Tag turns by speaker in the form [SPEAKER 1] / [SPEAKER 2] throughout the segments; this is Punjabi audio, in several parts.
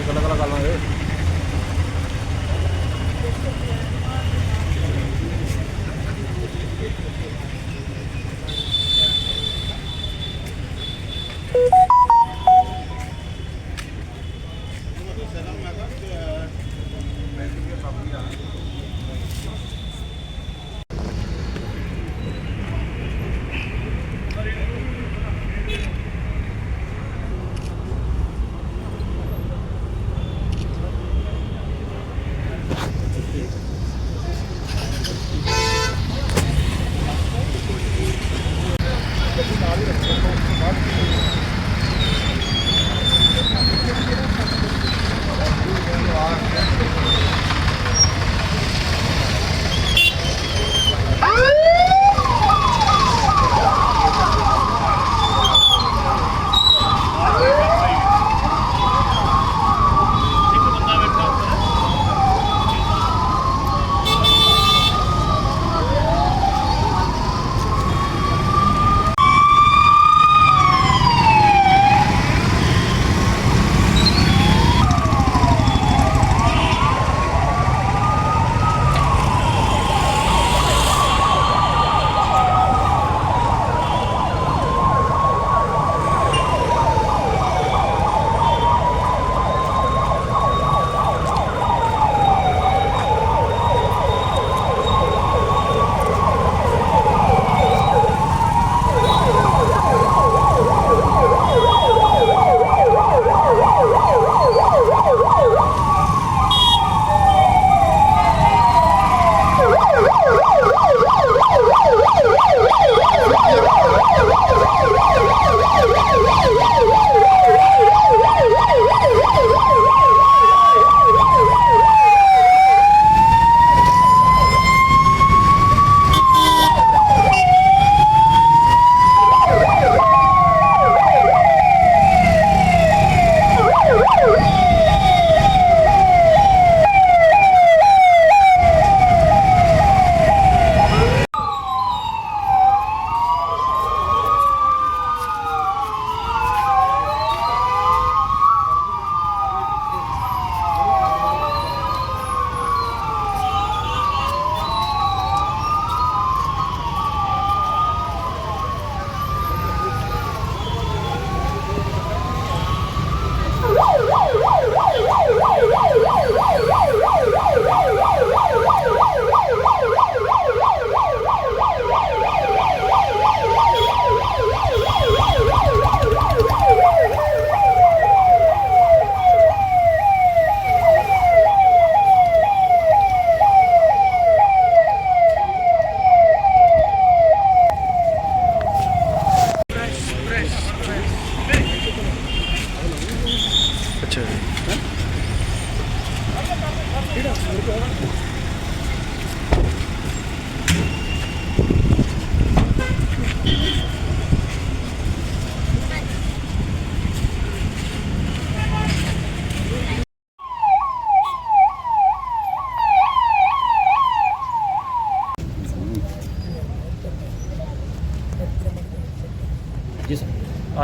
[SPEAKER 1] ਤੇ ਗੱਲਾਂ ਗੱਲਾਂ ਕਰ ਲਾਂਗੇ।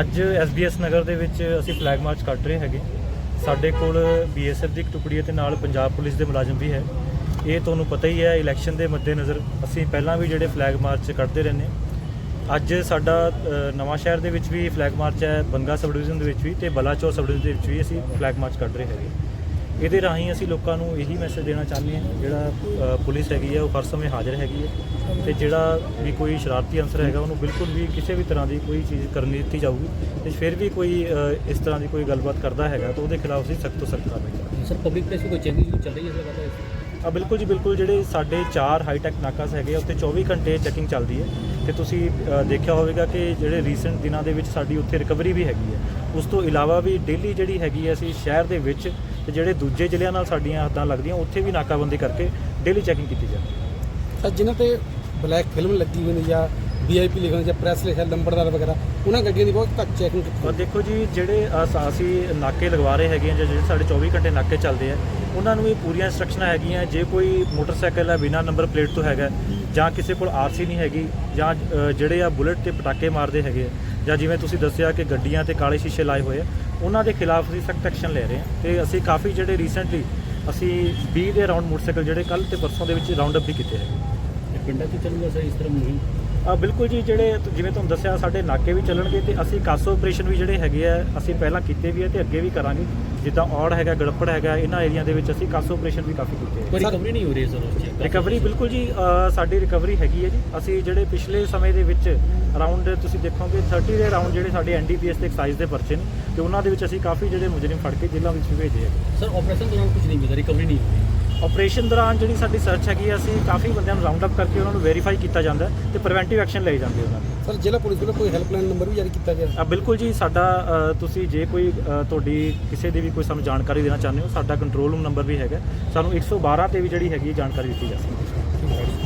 [SPEAKER 1] ਅੱਜ ਐਸਬੀਐਸ ਨਗਰ ਦੇ ਵਿੱਚ ਅਸੀਂ ਫਲੈਗ ਮਾਰਚ ਕੱਢ ਰਹੇ ਹੈਗੇ। ਸਾਡੇ ਕੋਲ ਬੀਐਸਐਫ ਦੀ ਇੱਕ ਟੁਕੜੀ ਹੈ ਤੇ ਨਾਲ ਪੰਜਾਬ ਪੁਲਿਸ ਦੇ ਮੁਲਾਜ਼ਮ ਵੀ ਹੈ। ਇਹ ਤੁਹਾਨੂੰ ਪਤਾ ਹੀ ਹੈ ਇਲੈਕਸ਼ਨ ਦੇ ਮੱਦੇਨਜ਼ਰ ਅਸੀਂ ਪਹਿਲਾਂ ਵੀ ਜਿਹੜੇ ਫਲੈਗ ਮਾਰਚ ਕੱਢਦੇ ਰਹਿੰਦੇ ਹਾਂ। ਅੱਜ ਸਾਡਾ ਅ, ਨਵਾਂ ਸ਼ਹਿਰ ਦੇ ਵਿੱਚ ਵੀ ਫਲੈਗ ਮਾਰਚ ਹੈ ਬੰਗਾ ਸਬ ਡਿਵੀਜ਼ਨ ਦੇ ਵਿੱਚ ਵੀ ਤੇ ਬਲਾਚੌਰ ਸਬ ਡਿਵੀਜ਼ਨ ਦੇ ਵਿੱਚ ਵੀ ਅਸੀਂ ਫਲੈਗ ਮਾਰਚ ਕੱਢ ਰਹੇ ਹੈਗੇ। ਇਹਦੇ ਰਾਹੀਂ ਅਸੀਂ ਲੋਕਾਂ ਨੂੰ ਇਹੀ ਮੈਸੇਜ ਦੇਣਾ ਚਾਹੁੰਦੇ ਹਾਂ ਜਿਹੜਾ ਪੁਲਿਸ ਹੈਗੀ ਹੈ ਉਹ ਹਰ ਸਮੇਂ ਹਾਜ਼ਰ ਹੈਗੀ ਹੈ ਤੇ ਜਿਹੜਾ ਵੀ ਕੋਈ ਸ਼ਰਾਰਤੀ ਅੰਸਰ ਹੈਗਾ ਉਹਨੂੰ ਬਿਲਕੁਲ ਵੀ ਕਿਸੇ ਵੀ ਤਰ੍ਹਾਂ ਦੀ ਕੋਈ ਚੀਜ਼ ਕਰਨ ਨਹੀਂ ਦਿੱਤੀ ਜਾਊਗੀ। ਤੇ ਫਿਰ ਵੀ ਕੋਈ ਇਸ ਤਰ੍ਹਾਂ ਦੀ ਕੋਈ ਗੱਲਬਾਤ ਕਰਦਾ ਹੈਗਾ ਤਾਂ ਉਹਦੇ ਖਿਲਾਫ ਅਸੀਂ ਸਖਤ ਤੋਂ ਸਖਤ ਕਾਰਵਾਈ ਕਰਾਂਗੇ।
[SPEAKER 2] ਸਰ ਪਬਲਿਕ ਪਲੇਸ ਕੋਈ ਚੈਕਿੰਗ ਚੱਲ ਰਹੀ ਹੈ ਇਸ ਵਕਤ
[SPEAKER 1] ਆ ਬਿਲਕੁਲ ਜੀ ਬਿਲਕੁਲ। ਜਿਹੜੇ ਸਾਡੇ ਚਾਰ ਹਾਈਟੈਕ ਨਾਕਾਸ ਹੈਗੇ ਆ ਉੱਥੇ 24 ਘੰਟੇ ਚੈਕਿੰਗ ਚੱਲਦੀ ਹੈ। ਤੇ ਤੁਸੀਂ ਦੇਖਿਆ ਹੋਵੇਗਾ ਕਿ ਜਿਹੜੇ ਰੀਸੈਂਟ ਦਿਨਾਂ ਦੇ ਵਿੱਚ ਸਾਡੀ ਉੱਥੇ ਰਿਕਵਰੀ ਵੀ ਹੈਗੀ ਹੈ। ਉਸ ਤੋਂ ਇਲਾਵਾ ਵੀ ਡੇਲੀ ਜਿਹੜੀ ਹੈਗੀ ਹੈ ਅਸੀਂ ਸ਼ਹਿਰ ਦੇ ਵਿੱਚ ਤੇ ਜਿਹੜੇ ਦੂਜੇ ਜ਼ਿਲ੍ਹਿਆਂ ਨਾਲ ਸਾਡੀਆਂ ਹੱਦਾਂ ਲੱਗਦੀਆਂ ਉੱਥੇ ਵੀ ਨਾਕਾਬੰਦੀ ਕਰਕੇ ਡੇਲੀ ਚੈਕਿੰਗ ਕੀਤੀ ਜਾਂਦੀ ਹੈ
[SPEAKER 3] ਸਰ ਜਿਨ੍ਹਾਂ ਤੇ ਬਲੈਕ ਫਿਲਮ ਲੱਗੀ ਹੋਈ ਨੇ ਜਾਂ ਵੀਆਈਪੀ ਲਿਖਣ ਜਾਂ ਪ੍ਰੈਸ ਲਿਖਿਆ ਨੰਬਰਦਾਰ ਵਗੈਰਾ ਉਹਨਾਂ ਗੱਡੀਆਂ ਦੀ ਬਹੁਤ ਘੱਟ ਚੈਕਿੰਗ ਕੀਤੀ
[SPEAKER 1] ਦੇਖੋ ਜੀ ਜਿਹੜੇ ਅਸ- ਨਾਕੇ ਲਗਵਾ ਰਹੇ ਹੈਗੇ ਆ ਜਾਂ ਜਿਹੜੇ ਸਾਡੇ 24 ਘੰਟੇ ਨਾਕੇ ਚੱਲਦੇ ਆ ਉਹਨਾਂ ਨੂੰ ਵੀ ਪੂਰੀਆਂ ਇੰਸਟਰਕਸ਼ਨਾਂ ਹੈਗੀਆਂ ਜੇ ਕੋਈ ਮੋਟਰਸਾਈਕਲ ਹੈ ਬਿਨਾ ਨੰਬਰ ਪਲੇਟ ਤੋਂ ਹੈਗਾ ਜਾਂ ਕਿਸੇ ਕੋਲ ਆਰਸੀ ਨਹੀਂ ਹੈਗੀ ਜਾਂ ਜਿਹੜੇ ਆ ਬੁਲਟ ਤੇ ਪਟਾਕੇ ਮਾਰਦੇ ਹੈਗੇ ਜਾਂ ਜਿਵੇਂ ਤੁਸੀਂ ਦੱਸਿਆ ਕਿ ਗੱਡੀਆਂ ਤੇ ਕਾਲੇ ਸ਼ੀਸ਼ੇ ਲਾਏ ਹੋਏ ਆ, ਉਹਨਾਂ ਦੇ ਖਿਲਾਫ ਅਸੀਂ ਸਖਤ ਐਕਸ਼ਨ ਲੈ ਰਹੇ ਹਾਂ ਤੇ ਅਸੀਂ ਕਾਫੀ ਜਿਹੜੇ ਰੀਸੈਂਟਲੀ ਅਸੀਂ 20 ਦੇ ਅਰਾਊਂਡ ਮੋਟਰਸਾਈਕਲ ਜਿਹੜੇ ਕੱਲ ਤੇ ਪਰਸੋਂ ਦੇ ਵਿੱਚ ਰਾਉਂਡ ਅਪ ਵੀ ਕੀਤੇ ਹੈਗੇ
[SPEAKER 2] ਪਿੰਡਾਂ 'ਚ ਚੱਲੂਗਾ ਸਰ, ਇਸ ਤਰ੍ਹਾਂ ਮੁਹਿੰਮ?
[SPEAKER 1] ਬਿਲਕੁਲ ਜੀ ਜਿਹੜੇ ਜਿਵੇਂ ਤੁਹਾਨੂੰ ਦੱਸਿਆ ਸਾਡੇ ਨਾਕੇ ਵੀ ਚੱਲਣਗੇ ਤੇ ਅਸੀਂ ਕਾਸੋ ਆਪਰੇਸ਼ਨ ਵੀ ਜਿਹੜੇ ਹੈਗੇ ਆ ਅਸੀਂ ਪਹਿਲਾਂ ਕੀਤੇ ਵੀ ਆ ਤੇ ਅੱਗੇ ਵੀ ਕਰਾਂਗੇ। ਜਿੱਦਾਂ ਔੜ ਹੈਗਾ ਗੜਪੜ ਹੈਗਾ ਇਹਨਾਂ ਏਰੀਆ ਦੇ ਵਿੱਚ ਅਸੀਂ ਕਾਸੋ ਆਪਰੇਸ਼ਨ ਵੀ ਕਾਫੀ ਕੀਤੇ ਆ।
[SPEAKER 2] ਰਿਕਵਰੀ ਨਹੀਂ ਹੋ ਰਹੀ ਸਰ ਉਸ
[SPEAKER 1] ਰਿਕਵਰੀ ਬਿਲਕੁਲ ਜੀ ਸਾਡੀ ਰਿਕਵਰੀ ਹੈਗੀ ਹੈ ਜੀ। ਅਸੀਂ ਜਿਹੜੇ ਪਿਛਲੇ ਸਮੇਂ ਦੇ ਵਿੱਚ ਅਰਾਊਂਡ ਤੁਸੀਂ ਦੇਖੋਗੇ 30 ਦੇ ਅਰਾਊਂਡ ਜਿਹੜੇ ਸਾਡੇ ਐਨਡੀਪੀਐਸ ਤੇ ਐਕਸਾਈਜ਼ ਦੇ ਪਰਚੇ ਨੇ ਤੇ ਉਹਨਾਂ ਦੇ ਵਿੱਚ ਅਸੀਂ ਕਾਫੀ ਜਿਹੜੇ ਮੁਜਰਮ ਫੜ ਕੇ ਜੇਲ੍ਹਾਂ ਵਿੱਚ ਭੇਜੇ ਹੈਗੇ
[SPEAKER 2] ਸਰ ਆਪਰੇਸ਼ਨ ਦੌਰਾਨ ਕੁਝ ਨਹੀਂ ਮਿਲਦਾ ਰਿਕਵਰੀ ਨਹੀਂ ਹੋਈ
[SPEAKER 1] ਆਪਰੇਸ਼ਨ ਦੌਰਾਨ ਜਿਹੜੀ ਸਾਡੀ ਸਰਚ ਹੈਗੀ ਆ, ਅਸੀਂ ਕਾਫੀ ਬੰਦਿਆਂ ਨੂੰ ਰਾਉਂਡ ਅਪ ਕਰਕੇ ਉਹਨਾਂ ਨੂੰ ਵੈਰੀਫਾਈ ਕੀਤਾ ਜਾਂਦਾ ਹੈ ਤੇ ਪ੍ਰੀਵੈਂਟਿਵ ਐਕਸ਼ਨ ਲਈ ਜਾਂਦੇ ਉਹਨਾਂ ਦੇ।
[SPEAKER 3] ਸਰ ਜ਼ਿਲ੍ਹਾ ਪੁਲਿਸ ਵੱਲੋਂ ਕੋਈ ਹੈਲਪਲਾਈਨ ਨੰਬਰ ਵੀ ਜਾਰੀ ਕੀਤਾ ਗਿਆ?
[SPEAKER 1] ਆ ਬਿਲਕੁਲ ਜੀ ਸਾਡਾ ਅ, ਤੁਸੀਂ ਜੇ ਕੋਈ ਅ, ਤੁਹਾਡੀ ਕਿਸੇ ਦੀ ਵੀ ਕੋਈ ਸਾਨੂੰ ਜਾਣਕਾਰੀ ਦੇਣਾ ਚਾਹੁੰਦੇ ਹੋ ਸਾਡਾ ਕੰਟਰੋਲ ਰੂਮ ਨੰਬਰ ਵੀ ਹੈਗਾ ਸਾਨੂੰ 112 ਤੇ ਵੀ ਜਿਹੜੀ ਹੈਗੀ ਜਾਣਕਾਰੀ ਦਿੱਤੀ ਜਾ ਸਕਦੀ ਹੈ।